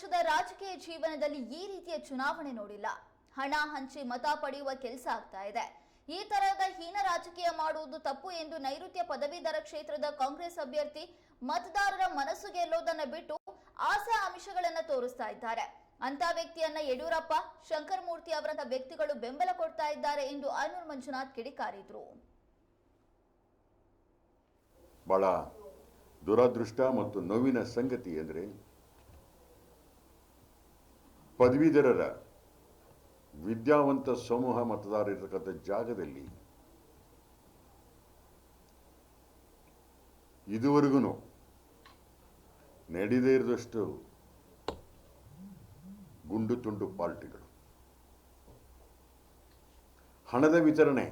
ವರ್ಷದ ರಾಜಕೀಯ ಜೀವನದಲ್ಲಿ ಈ ರೀತಿಯ ಚುನಾವಣೆ ನೋಡಿಲ್ಲ. ಹಣ ಹಂಚಿ ಮತ ಪಡೆಯುವ ಕೆಲಸ ಆಗ್ತಾ ಇದೆ. ಈ ತರಹದ ಹೀನ ರಾಜಕೀಯ ಮಾಡುವುದು ತಪ್ಪು ಎಂದು ನೈಋತ್ಯ ಪದವೀಧರ ಕ್ಷೇತ್ರದ ಕಾಂಗ್ರೆಸ್ ಅಭ್ಯರ್ಥಿ ಮತದಾರರ ಮನಸ್ಸು ಗೆಲ್ಲೋದನ್ನ ಬಿಟ್ಟು ಆಸೆ ಆಮಿಷಗಳನ್ನ ತೋರಿಸ್ತಾ ಇದ್ದಾರೆ. ಅಂತ ವ್ಯಕ್ತಿಯನ್ನ ಯಡಿಯೂರಪ್ಪ ಶಂಕರ್ ಮೂರ್ತಿ ಅವರಂತ ವ್ಯಕ್ತಿಗಳು ಬೆಂಬಲ ಕೊಡ್ತಾ ಇದ್ದಾರೆ ಎಂದು ಅನೂರ್ ಮಂಜುನಾಥ್ ಕಿಡಿಕಾರಿದ್ರು. ಬಹಳ ದುರದೃಷ್ಟ ಮತ್ತು ನೋವಿನ ಸಂಗತಿ ಅಂದರೆ ಪದವೀಧರರ ವಿದ್ಯಾವಂತ ಸಮೂಹ ಮತದಾರ ಇರತಕ್ಕಂಥ ಜಾಗದಲ್ಲಿ ಇದುವರೆಗೂ ನಡೆದೇ ಇರದಷ್ಟು ಗುಂಡು ತುಂಡು ಪಾರ್ಟಿಗಳು. ಹಣದ ವಿತರಣೆ.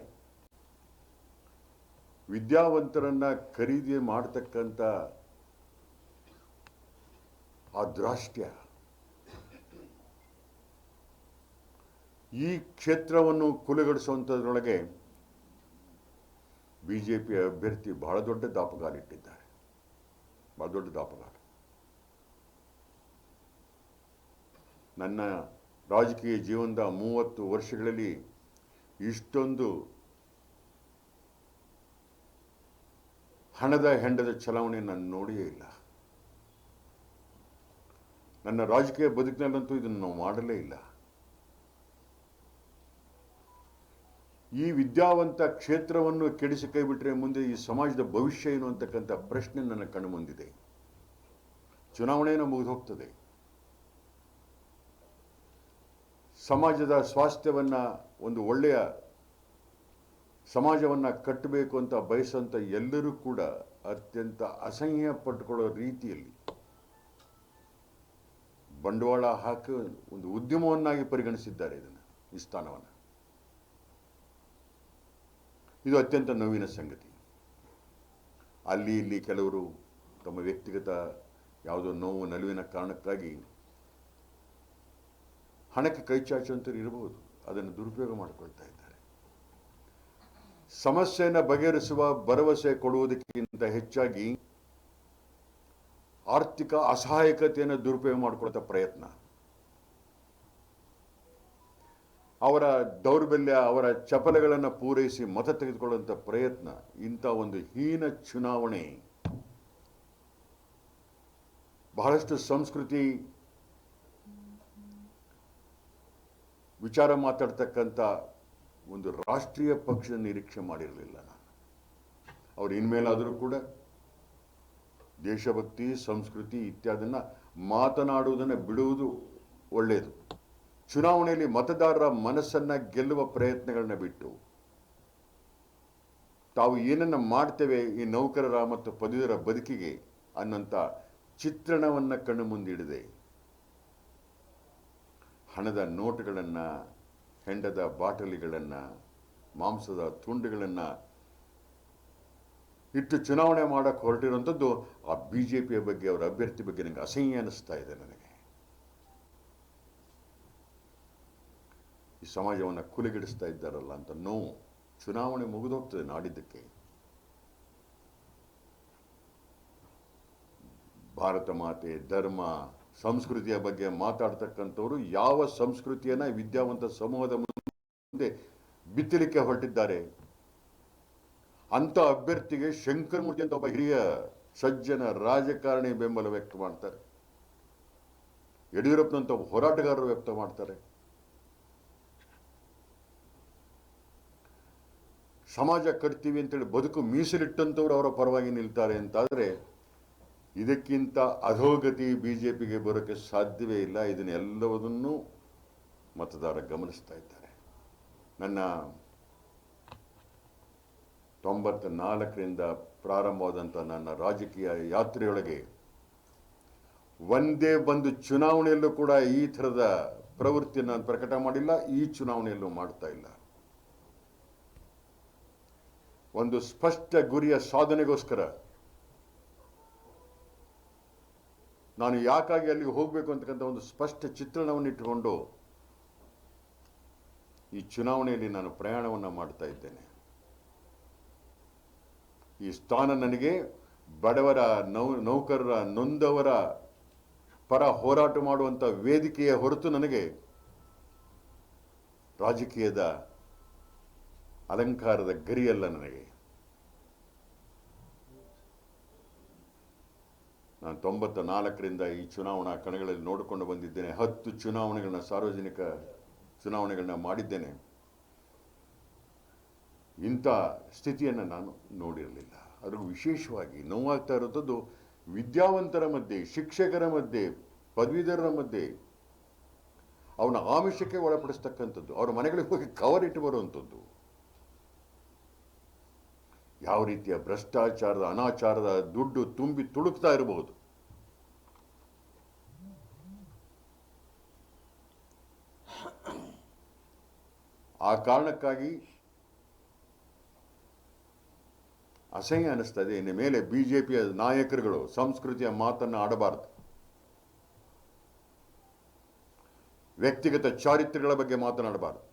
ವಿದ್ಯಾವಂತರನ್ನ ಖರೀದಿ ಮಾಡತಕ್ಕಂಥ ಆ ದ್ರಾಷ್ಟ್ಯ. ಈ ಕ್ಷೇತ್ರವನ್ನು ಕುಲಗಡಿಸುವಂಥದ್ರೊಳಗೆ ಬಿಜೆಪಿ ಅಭ್ಯರ್ಥಿ ಬಹಳ ದೊಡ್ಡ ದಾಪಗಾಲಿಟ್ಟಿದ್ದಾರೆ. ಬಹಳ ದೊಡ್ಡ ದಾಪಗಾಲ. ನನ್ನ ರಾಜಕೀಯ ಜೀವನದ ಮೂವತ್ತು ವರ್ಷಗಳಲ್ಲಿ ಇಷ್ಟೊಂದು ಹಣದ ಹೆಂಡದ ಚಲಾವಣೆ ನಾನು ನೋಡಿಯೇ ಇಲ್ಲ. ನನ್ನ ರಾಜಕೀಯ ಬದುಕಿನಲ್ಲಂತೂ ಇದನ್ನು ನಾವು ಮಾಡಲೇ ಇಲ್ಲ. ಈ ವಿದ್ಯಾವಂತ ಕ್ಷೇತ್ರವನ್ನು ಕೆಡಿಸಿ ಕೈಬಿಟ್ರೆ ಮುಂದೆ ಈ ಸಮಾಜದ ಭವಿಷ್ಯ ಏನು ಅಂತಕ್ಕಂಥ ಪ್ರಶ್ನೆ ನನ್ನ ಕಣ್ಣು ಮುಂದಿದೆ. ಚುನಾವಣೆಯನ್ನು ಮುಗಿದು ಹೋಗ್ತದೆ. ಸಮಾಜದ ಸ್ವಾಸ್ಥ್ಯವನ್ನ ಒಂದು ಒಳ್ಳೆಯ ಸಮಾಜವನ್ನ ಕಟ್ಟಬೇಕು ಅಂತ ಬಯಸಂತ ಎಲ್ಲರೂ ಕೂಡ ಅತ್ಯಂತ ಅಸಹ್ಯ ಪಟ್ಟುಕೊಳ್ಳೋ ರೀತಿಯಲ್ಲಿ ಬಂಡವಾಳ ಹಾಕಿ ಒಂದು ಉದ್ಯಮವನ್ನಾಗಿ ಪರಿಗಣಿಸಿದ್ದಾರೆ ಇದನ್ನು, ಈ ಸ್ಥಾನವನ್ನು. ಇದು ಅತ್ಯಂತ ನೋವಿನ ಸಂಗತಿ. ಅಲ್ಲಿ ಇಲ್ಲಿ ಕೆಲವರು ತಮ್ಮ ವ್ಯಕ್ತಿಗತ ಯಾವುದೋ ನೋವು ನಲುವಿನ ಕಾರಣಕ್ಕಾಗಿ ಹಣಕ್ಕೆ ಕೈ ಇರಬಹುದು. ಅದನ್ನು ದುರುಪಯೋಗ ಮಾಡಿಕೊಳ್ತಾ ಇದ್ದಾರೆ. ಸಮಸ್ಯೆಯನ್ನು ಬಗೆಹರಿಸುವ ಭರವಸೆ ಕೊಡುವುದಕ್ಕಿಂತ ಹೆಚ್ಚಾಗಿ ಆರ್ಥಿಕ ಅಸಹಾಯಕತೆಯನ್ನು ದುರುಪಯೋಗ ಮಾಡಿಕೊಳ್ತಾ ಪ್ರಯತ್ನ. ಅವರ ದೌರ್ಬಲ್ಯ, ಅವರ ಚಪಲಗಳನ್ನು ಪೂರೈಸಿ ಮತ ತೆಗೆದುಕೊಳ್ಳುವಂಥ ಪ್ರಯತ್ನ, ಇಂಥ ಒಂದು ಹೀನ ಚುನಾವಣೆ ಬಹಳಷ್ಟು ಸಂಸ್ಕೃತಿ ವಿಚಾರ ಮಾತಾಡ್ತಕ್ಕಂಥ ಒಂದು ರಾಷ್ಟ್ರೀಯ ಪಕ್ಷದ ನಿರೀಕ್ಷೆ ಮಾಡಿರಲಿಲ್ಲ ನಾನು. ಅವ್ರು ಇನ್ಮೇಲಾದರೂ ಕೂಡ ದೇಶಭಕ್ತಿ, ಸಂಸ್ಕೃತಿ ಇತ್ಯಾದಿನ ಮಾತನಾಡುವುದನ್ನು ಬಿಡುವುದು ಒಳ್ಳೆಯದು ಚುನಾವಣೆಯಲ್ಲಿ ಮತದಾರರ ಮನಸ್ಸನ್ನು ಗೆಲ್ಲುವ ಪ್ರಯತ್ನಗಳನ್ನ ಬಿಟ್ಟು ತಾವು ಏನನ್ನ ಮಾಡ್ತೇವೆ ಈ ನೌಕರರ ಮತ್ತು ಪದವಿಯರ ಬದುಕಿಗೆ ಅನ್ನೋಂಥ ಚಿತ್ರಣವನ್ನು ಕಣ್ಣು ಮುಂದಿಡಿದೆ. ಹಣದ ನೋಟುಗಳನ್ನು, ಹೆಂಡದ ಬಾಟಲಿಗಳನ್ನು, ಮಾಂಸದ ತುಂಡುಗಳನ್ನು ಇಟ್ಟು ಚುನಾವಣೆ ಮಾಡೋಕ್ಕೆ ಹೊರಟಿರುವಂಥದ್ದು ಆ ಬಿ ಬಗ್ಗೆ, ಅವರ ಅಭ್ಯರ್ಥಿ ಬಗ್ಗೆ ನನಗೆ ಅಸಹ್ಯ ಅನ್ನಿಸ್ತಾ ಇದೆ ನನಗೆ. ಈ ಸಮಾಜವನ್ನು ಕುಲಿಗಿಡಿಸ್ತಾ ಇದ್ದಾರಲ್ಲ ಅಂತ ನೋವು ಚುನಾವಣೆ ಮುಗಿದೋಗ್ತದೆ ನಾಡಿದ್ದಕ್ಕೆ. ಭಾರತ ಮಾತೆ, ಧರ್ಮ, ಸಂಸ್ಕೃತಿಯ ಬಗ್ಗೆ ಮಾತಾಡ್ತಕ್ಕಂಥವ್ರು ಯಾವ ಸಂಸ್ಕೃತಿಯನ್ನು ವಿದ್ಯಾವಂತ ಸಮೂಹದ ಮುಂದೆ ಬಿತ್ತಲಿಕ್ಕೆ ಹೊರಟಿದ್ದಾರೆ? ಅಂತ ಅಭ್ಯರ್ಥಿಗೆ ಶಂಕರಮೂರ್ತಿ ಅಂತ ಒಬ್ಬ ಹಿರಿಯ ಸಜ್ಜನ ರಾಜಕಾರಣಿ ಬೆಂಬಲ ವ್ಯಕ್ತ ಮಾಡ್ತಾರೆ. ಯಡಿಯೂರಪ್ಪನಂತ ಹೋರಾಟಗಾರರು ವ್ಯಕ್ತ ಮಾಡ್ತಾರೆ. ಸಮಾಜ ಕಟ್ತೀವಿ ಅಂತೇಳಿ ಬದುಕು ಮೀಸಲಿಟ್ಟಂಥವ್ರು ಅವರ ಪರವಾಗಿ ನಿಲ್ತಾರೆ ಅಂತಾದರೆ ಇದಕ್ಕಿಂತ ಅಧೋಗತಿ ಬಿ ಜೆ ಪಿಗೆ ಬರೋಕ್ಕೆ ಸಾಧ್ಯವೇ ಇಲ್ಲ. ಇದನ್ನೆಲ್ಲವನ್ನೂ ಮತದಾರ ಗಮನಿಸ್ತಾ ಇದ್ದಾರೆ. ನನ್ನ ತೊಂಬತ್ತ ನಾಲ್ಕರಿಂದ ಪ್ರಾರಂಭವಾದಂಥ ನನ್ನ ರಾಜಕೀಯ ಯಾತ್ರೆಯೊಳಗೆ ಒಂದೇ ಒಂದು ಚುನಾವಣೆಯಲ್ಲೂ ಕೂಡ ಈ ಥರದ ಪ್ರವೃತ್ತಿಯನ್ನು ನಾನು ಪ್ರಕಟ ಮಾಡಿಲ್ಲ, ಈ ಚುನಾವಣೆಯಲ್ಲೂ ಮಾಡ್ತಾ ಇಲ್ಲ. ಒಂದು ಸ್ಪಷ್ಟ ಗುರಿಯ ಸಾಧನೆಗೋಸ್ಕರ. ನಾನು ಯಾಕಾಗಿ ಅಲ್ಲಿಗೆ ಹೋಗಬೇಕು ಅಂತಕ್ಕಂಥ ಒಂದು ಸ್ಪಷ್ಟ ಚಿತ್ರಣವನ್ನು ಇಟ್ಟುಕೊಂಡು ಈ ಚುನಾವಣೆಯಲ್ಲಿ ನಾನು ಪ್ರಯಾಣವನ್ನು ಮಾಡ್ತಾ ಇದ್ದೇನೆ. ಈ ಸ್ಥಾನ ನನಗೆ ಬಡವರ ನೌ, ನೌಕರರ ನೊಂದವರ ಪರ ಹೋರಾಟ ಮಾಡುವಂಥ ವೇದಿಕೆಯ ಹೊರತು ನನಗೆ ರಾಜಕೀಯದ ಅಲಂಕಾರದ ಗರಿಯಲ್ಲ ನನಗೆ. ನಾನು ತೊಂಬತ್ತ ನಾಲ್ಕರಿಂದ ಈ ಚುನಾವಣಾ ಕಣಗಳಲ್ಲಿ ನೋಡಿಕೊಂಡು ಬಂದಿದ್ದೇನೆ. ಹತ್ತು ಚುನಾವಣೆಗಳನ್ನ, ಸಾರ್ವಜನಿಕ ಚುನಾವಣೆಗಳನ್ನ ಮಾಡಿದ್ದೇನೆ. ಇಂಥ ಸ್ಥಿತಿಯನ್ನು ನಾನು ನೋಡಿರಲಿಲ್ಲ. ಅದು ವಿಶೇಷವಾಗಿ ನೋವಾಗ್ತಾ ಇರೋಂಥದ್ದು ವಿದ್ಯಾವಂತರ ಮಧ್ಯೆ, ಶಿಕ್ಷಕರ ಮಧ್ಯೆ, ಪದವೀಧರರ ಮಧ್ಯೆ ಅವನ ಆಮಿಷಕ್ಕೆ ಒಳಪಡಿಸ್ತಕ್ಕಂಥದ್ದು. ಅವರ ಮನೆಗಳಿಗೆ ಹೋಗಿ ಕವರ್ ಇಟ್ಟು ಬರುವಂಥದ್ದು. ಯಾವ ರೀತಿಯ ಭ್ರಷ್ಟಾಚಾರದ, ಅನಾಚಾರದ ದುಡ್ಡು ತುಂಬಿ ತುಳುಕ್ತಾ ಇರಬಹುದು. ಆ ಕಾರಣಕ್ಕಾಗಿ ಅಸಹ್ಯ ಅನಿಸ್ತದೆ ಇನ್ನು ಮೇಲೆ ಬಿಜೆಪಿಯ ನಾಯಕರುಗಳು ಸಂಸ್ಕೃತಿಯ ಮಾತನ್ನು ಆಡಬಾರದು. ವ್ಯಕ್ತಿಗತ ಚಾರಿತ್ರ್ಯಗಳ ಬಗ್ಗೆ ಮಾತನಾಡಬಾರದು.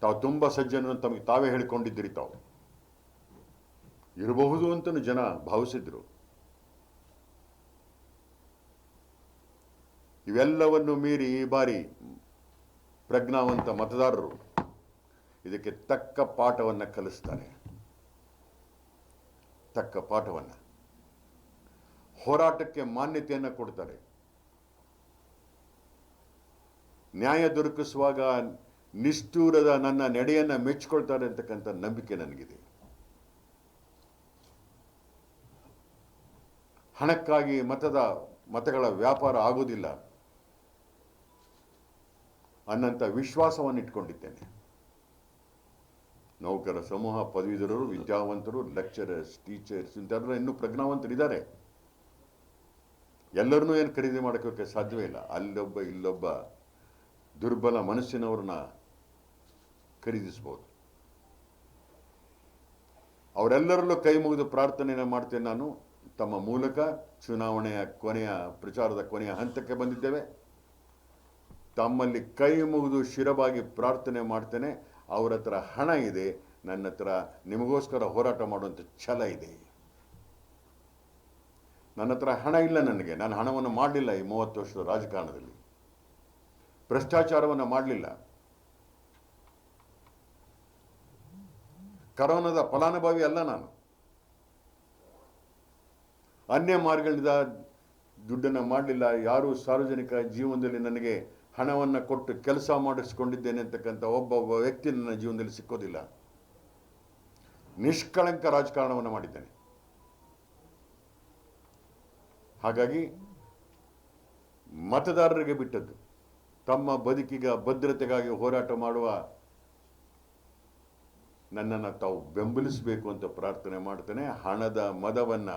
ತಾವು ತುಂಬ ಸಜ್ಜನರು ತಮಗೆ ತಾವೇ ಹೇಳಿಕೊಂಡಿದ್ದೀರಿ ತಾವು. ಇರಬಹುದು ಅಂತಲೂ ಜನ ಭಾವಿಸಿದ್ರು. ಇವೆಲ್ಲವನ್ನು ಮೀರಿ ಈ ಬಾರಿ ಪ್ರಜ್ಞಾವಂತ ಮತದಾರರು ಇದಕ್ಕೆ ತಕ್ಕ ಪಾಠವನ್ನು ಕಲಿಸ್ತಾರೆ. ತಕ್ಕ ಪಾಠವನ್ನು. ಹೋರಾಟಕ್ಕೆ ಮಾನ್ಯತೆಯನ್ನು ಕೊಡ್ತಾರೆ. ನ್ಯಾಯ ದೊರಕಿಸುವಾಗ ನಿಷ್ಠೂರದ ನನ್ನ ನಡೆಯನ್ನು ಮೆಚ್ಚಿಕೊಳ್ತಾರೆ ಅಂತಕ್ಕಂಥ ನಂಬಿಕೆ ನನಗಿದೆ. ಹಣಕ್ಕಾಗಿ ಮತದ, ಮತಗಳ ವ್ಯಾಪಾರ ಆಗೋದಿಲ್ಲ ಅನ್ನಂಥ ವಿಶ್ವಾಸವನ್ನು ಇಟ್ಕೊಂಡಿದ್ದೇನೆ ನೌಕರ ಸಮೂಹ, ಪದವೀಧರರು, ವಿದ್ಯಾವಂತರು ಲೆಕ್ಚರರ್ಸ್ ಟೀಚರ್ಸ್ ಇಂಥವ್ರ ಇನ್ನೂ ಪ್ರಜ್ಞಾವಂತರಿದ್ದಾರೆ. ಎಲ್ಲರನ್ನೂ ಏನು ಖರೀದಿ ಮಾಡೋಕ್ಕೆ ಸಾಧ್ಯವೇ ಇಲ್ಲ. ಅಲ್ಲೊಬ್ಬ, ಇಲ್ಲೊಬ್ಬ ದುರ್ಬಲ ಮನಸ್ಸಿನವ್ರನ್ನ ಖರೀದಿಸ್ಬೋದು ಅವರೆಲ್ಲರಲ್ಲೂ ಕೈ ಮುಗಿದು ಪ್ರಾರ್ಥನೆಯನ್ನು ಮಾಡ್ತೇನೆ ನಾನು. ತಮ್ಮ ಮೂಲಕ ಚುನಾವಣೆಯ ಕೊನೆಯ ಪ್ರಚಾರದ ಕೊನೆಯ ಹಂತಕ್ಕೆ ಬಂದಿದ್ದೇವೆ. ತಮ್ಮಲ್ಲಿ ಕೈ ಮುಗಿದು ಶಿರವಾಗಿ ಪ್ರಾರ್ಥನೆ ಮಾಡ್ತೇನೆ. ಅವರ ಹತ್ರ ಹಣ ಇದೆ. ನನ್ನ ಹತ್ರ ನಿಮಗೋಸ್ಕರ ಹೋರಾಟ ಮಾಡುವಂಥ ಛಲ ಇದೆ. ನನ್ನ ಹತ್ರ ಹಣ ಇಲ್ಲ ನನಗೆ. ನಾನು ಹಣವನ್ನು ಮಾಡಲಿಲ್ಲ ಈ ಮೂವತ್ತು ವರ್ಷದ ರಾಜಕಾರಣದಲ್ಲಿ. ಭ್ರಷ್ಟಾಚಾರವನ್ನು ಮಾಡಲಿಲ್ಲ. ಕರೋನಾದ ಫಲಾನುಭವಿ ಅಲ್ಲ ನಾನು. ಅನ್ಯ ಮಾರ್ಗಗಳಿಂದ ದುಡ್ಡನ್ನು ಮಾಡಲಿಲ್ಲ, ಯಾರೂ ಸಾರ್ವಜನಿಕ ಜೀವನದಲ್ಲಿ ನನಗೆ ಹಣವನ್ನು ಕೊಟ್ಟು ಕೆಲಸ ಮಾಡಿಸ್ಕೊಂಡಿದ್ದೇನೆ ಅಂತಕ್ಕಂಥ ಒಬ್ಬ ಒಬ್ಬ ವ್ಯಕ್ತಿ ನನ್ನ ಜೀವನದಲ್ಲಿ ಸಿಕ್ಕೋದಿಲ್ಲ. ನಿಷ್ಕಳಂಕ ರಾಜಕಾರಣವನ್ನು ಮಾಡಿದ್ದೇನೆ. ಹಾಗಾಗಿ ಮತದಾರರಿಗೆ ಬಿಟ್ಟದ್ದು, ತಮ್ಮ ಬದುಕಿಗ ಭದ್ರತೆಗಾಗಿ ಹೋರಾಟ ಮಾಡುವ ನನ್ನನ್ನು ತಾವು ಬೆಂಬಲಿಸಬೇಕು ಅಂತ ಪ್ರಾರ್ಥನೆ ಮಾಡ್ತೇನೆ. ಹಣದ ಮದವನ್ನು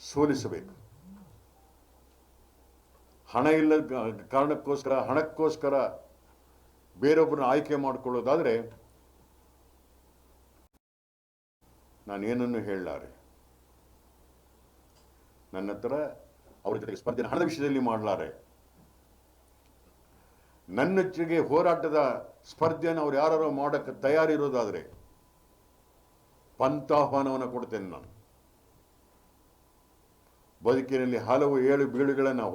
ಸೋಲಿಸಬೇಕು. ಹಣ ಇಲ್ಲ ಕಾರಣಕ್ಕೋಸ್ಕರ, ಹಣಕ್ಕೋಸ್ಕರ ಬೇರೊಬ್ಬರನ್ನ ಆಯ್ಕೆ ಮಾಡಿಕೊಳ್ಳೋದಾದರೆ ನಾನೇನನ್ನು ಹೇಳಲಾರೆ? ನನ್ನ ಹತ್ರ ಅವ್ರ ಜೊತೆಗೆ ಸ್ಪರ್ಧೆ ಹಣದ ವಿಷಯದಲ್ಲಿ ಮಾಡಲಾರೆ. ನನ್ನ ಜೊತೆಗೆ ಹೋರಾಟದ ಸ್ಪರ್ಧೆಯನ್ನು ಅವ್ರು ಯಾರು ಮಾಡೋಕ್ಕೆ ತಯಾರಿರೋದಾದರೆ ಪಂಥಾಹ್ವಾನವನ್ನು ಕೊಡ್ತೇನೆ ನಾನು. ಬದುಕಿನಲ್ಲಿ ಹಲವು ಏಳು ಬೀಳುಗಳನ್ನು